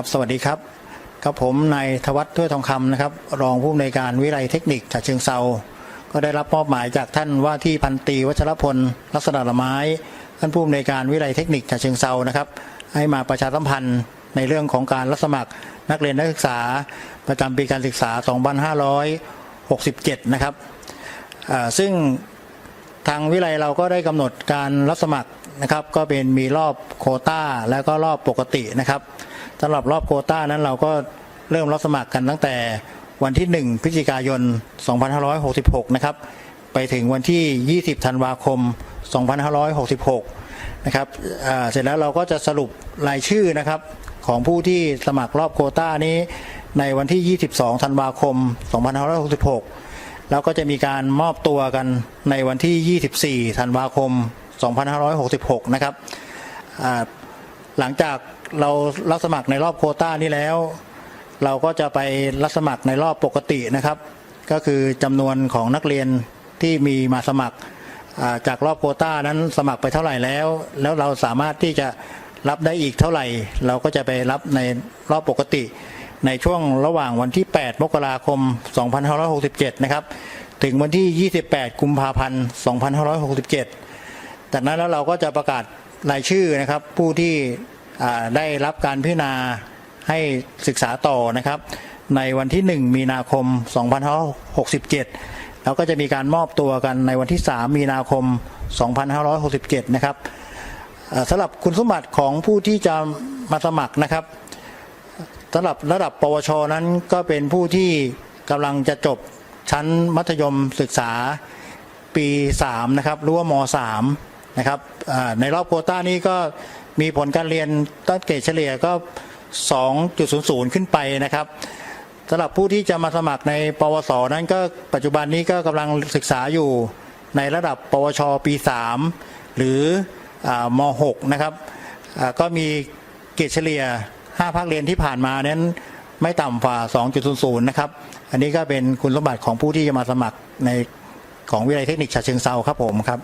ครับสวัสดีครับครับผมนายธวัฒน์ถ้วยทองคำนะครับ รองผู้อำนวยการวิไลเทคนิคฉะเชิงเซาก็ได้รับมอบหมายจากท่านว่าที่พันตีวัชรพลลักษณะละไม้ ท่านผู้อำนวยการวิไลเทคนิคฉะเชิงเซานะครับ ให้มาประชาสัมพันธ์ในเรื่องของการรับสมัครนักเรียนนักศึกษา ประจำปีการศึกษา 2567 นะครับซึ่งทางวิไลเราก็ได้กำหนดการรับสมัครนะครับ ก็เป็นมีรอบโคต้า แล้วก็รอบปกตินะครับ สำหรับรอบโคต้านั้นเราก็เริ่มรับสมัครกันตั้งแต่วันที่ 1 พฤศจิกายน 2566 นะครับ ไปถึงวันที่ 20 ธันวาคม 2566 นะครับเสร็จแล้วเราก็จะสรุปรายชื่อนะครับของผู้ที่สมัครรอบโคต้านี้ในวันที่ 22 ธันวาคม 2566 แล้วก็จะมีการมอบตัวกันในวันที่ 24 ธันวาคม 2566 นะครับ หลังจากเรารับสมัครในรอบโคต้านี้แล้ว เราก็จะไปรับสมัครในรอบปกตินะครับ ก็คือจำนวนของนักเรียนที่มีมาสมัครจากรอบโคต้านั้นสมัครไปเท่าไหร่แล้ว แล้วเราสามารถที่จะรับได้อีกเท่าไหร่ เราก็จะไปรับในรอบปกติ ในช่วงระหว่างวันที่ 8 มกราคม 2567 นะครับ ถึงวันที่ 28 กุมภาพันธ์ 2567 จากนั้นแล้วเราก็จะประกาศ รายชื่อนะครับ ผู้ที่ได้รับการพิจารณาให้ศึกษาต่อนะครับ ในวันที่ 1 มีนาคม 2567 แล้วก็จะมีการมอบตัวกันในวันที่ 3 มีนาคม 2567 นะครับสำหรับคุณสมบัติของผู้ที่จะมาสมัครนะครับสำหรับระดับปวช นั้นก็เป็นผู้ที่กำลังจะจบชั้นมัธยมศึกษาปี 3 นะครับหรือว่าม 3 นะครับในรอบโควต้านี้ก็มีผลการเรียนต้นเกรดเฉลี่ยก็ 2.00 ขึ้นไปนะครับสำหรับผู้ที่จะมาสมัครในปวส นั้นก็ปัจจุบันนี้ก็กำลังศึกษาอยู่ในระดับ ปวช ปี 3 หรืออม 6 นะครับก็มีเกรดเฉลี่ย 5 ภาคเรียนที่ผ่านมานั้นไม่ต่ำกว่า 2.00 นะครับ อันนี้ก็เป็นคุณสมบัติของผู้ที่จะมาสมัครในของวิทยาลัยเทคนิคฉะเชิงเซาครับผมครับ